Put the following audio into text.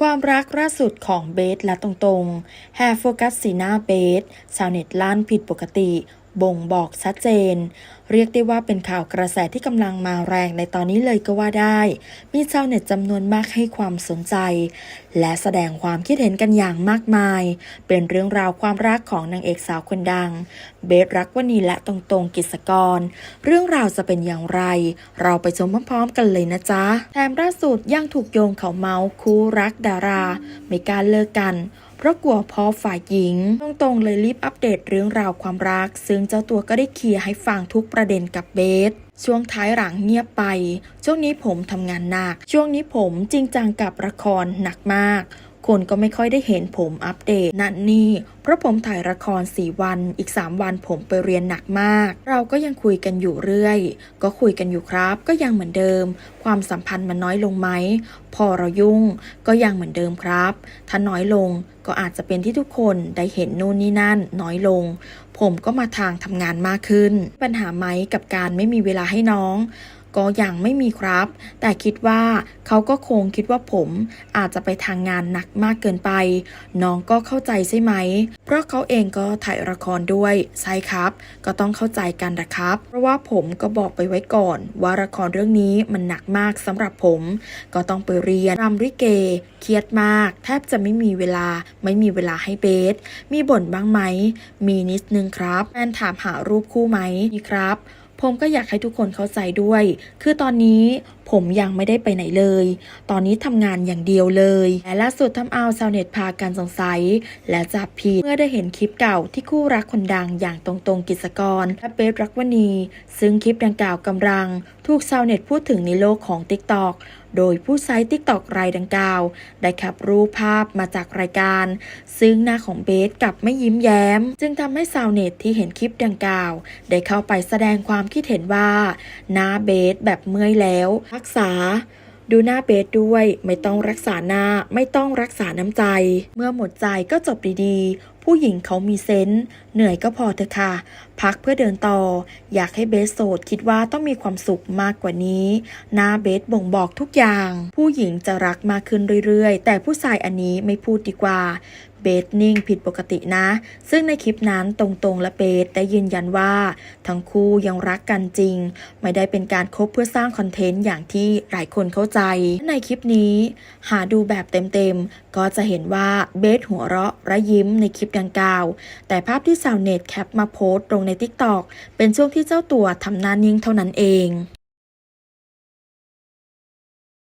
ความรักล่าสุดของเบสและตรงๆแฮร์โฟกัสสีหน้าเบสชาวเน็ตล้านผิดปกติ บ่งบอกชัดเจน เรียกได้ว่าเป็นข่าวกระแสที่กำลังมาแรงในตอนนี้เลยก็ว่าได้ มีชาวเน็ตจำนวนมากให้ความสนใจ และแสดงความคิดเห็นกันอย่างมากมาย เป็นเรื่องราวความรักของนางเอกสาวคนดัง เบสรักวณีและตรงๆกิจกร เรื่องราวจะเป็นอย่างไร เราไปชมพร้อมๆ กันเลยนะจ๊ะแถมล่าสุดยังถูกโยงเขาเมาส์คู่รักดารา ไม่กล้ารเลิกกัน เพราะกลัวพ่อฝ่ายหญิง ตรงๆเลยรีบอัปเดตเรื่องราวความรัก ซึ่งเจ้าตัวก็ได้เคลียร์ให้ฟังทุกประเด็นกับเบสช่วงท้ายหลังเงียบไป ช่วงนี้ผมทำงานหนัก ช่วงนี้ผมจริงจังกับละครหนักมาก คนก็ไม่ค่อยได้เห็นผมอัปเดตนั่นนี่เพราะผมถ่ายละคร 4 วัน อีก 3 วันผมไปเรียนหนักมาก เราก็ยังคุยกันอยู่เรื่อย ก็คุยกันอยู่ครับ ก็ยังเหมือนเดิม ความสัมพันธ์มันน้อยลงไหม พอเรายุ่ง ก็ยังเหมือนเดิมครับ ถ้าน้อยลงก็อาจจะเป็นที่ทุกคนได้เห็นนู่นนี่นั่นน้อยลง ผมก็มาทางทำงานมากขึ้น ปัญหาไหมกับการไม่มีเวลาให้น้อง ก็ยังไม่มีครับ แต่คิดว่าเขาก็คงคิดว่าผมอาจจะไปทางงานหนักมากเกินไป น้องก็เข้าใจใช่ไหม เพราะเขาเองก็ถ่ายละครด้วย ใช่ครับ ก็ต้องเข้าใจกันนะครับ เพราะว่าผมก็บอกไปไว้ก่อน ว่าละครเรื่องนี้มันหนักมากสำหรับผม ก็ต้องไปเรียนรำริเก เครียดมาก แทบจะไม่มีเวลา ไม่มีเวลาให้เบส มีบ่นบ้างไหม มีนิดนึงครับแฟนถามหารูปคู่ไหมมีครับ ผมก็อยากให้ทุกคนเข้าใจด้วย คือตอนนี้ผมยังไม่ได้ไปไหนเลย ตอนนี้ทำงานอย่างเดียวเลย และล่าสุดทำเอาชาวเน็ตพากันสงสัย และจับผิดเมื่อได้เห็นคลิปเก่าที่คู่รักคนดังอย่างตรงๆกิจกร และเบฟรักวณี ซึ่งคลิปดังกล่าวกำลัง ถูกชาวเน็ตพูดถึงในโลกของ t ิ k t o k โดยผู้ใช้ TikTok รายดังกล่าว ได้แคปรูปภาพมาจากรายการ ซึ่งหน้าของเบสกลับไม่ยิ้มแย้ม จึงทำให้ชาวเน็ตที่เห็นคลิปดังกล่าว ได้เข้าไปแสดงความคิดเห็นว่าหน้าเบสแบบเมื่อยแล้วรักษาดูหน้าเบสด้วยไม่ต้องรักษาหน้าไม่ต้องรักษาน้ำใจ เมื่อหมดใจก็จบดีๆ ผู้หญิงเขามีเซนส์เหนื่อยก็พอเถอะค่ะ พักเพื่อเดินต่อ อยากให้เบสโสดคิดว่าต้องมีความสุขมากกว่านี้หน้าเบสบ่งบอกทุกอย่าง ผู้หญิงจะรักมากขึ้นเรื่อยๆ แต่ผู้ชายอันนี้ไม่พูดดีกว่าเบสนิ่งผิดปกตินะ ซึ่งในคลิปนั้นตรงๆและเบสได้ยืนยันว่า ทั้งคู่ยังรักกันจริง ไม่ได้เป็นการคบเพื่อสร้างคอนเทนต์อย่างที่หลายคนเข้าใจ ในคลิปนี้ หาดูแบบเต็มๆ ก็จะเห็นว่าเบสหัวเราะและยิ้มในคลิปดังกล่าว แต่ภาพที่สาวเน็ตแคปมาโพสต์ลงใน t ิ k t o กเป็นช่วงที่เจ้าตัวทำหน้านิ่งเท่านั้นเอง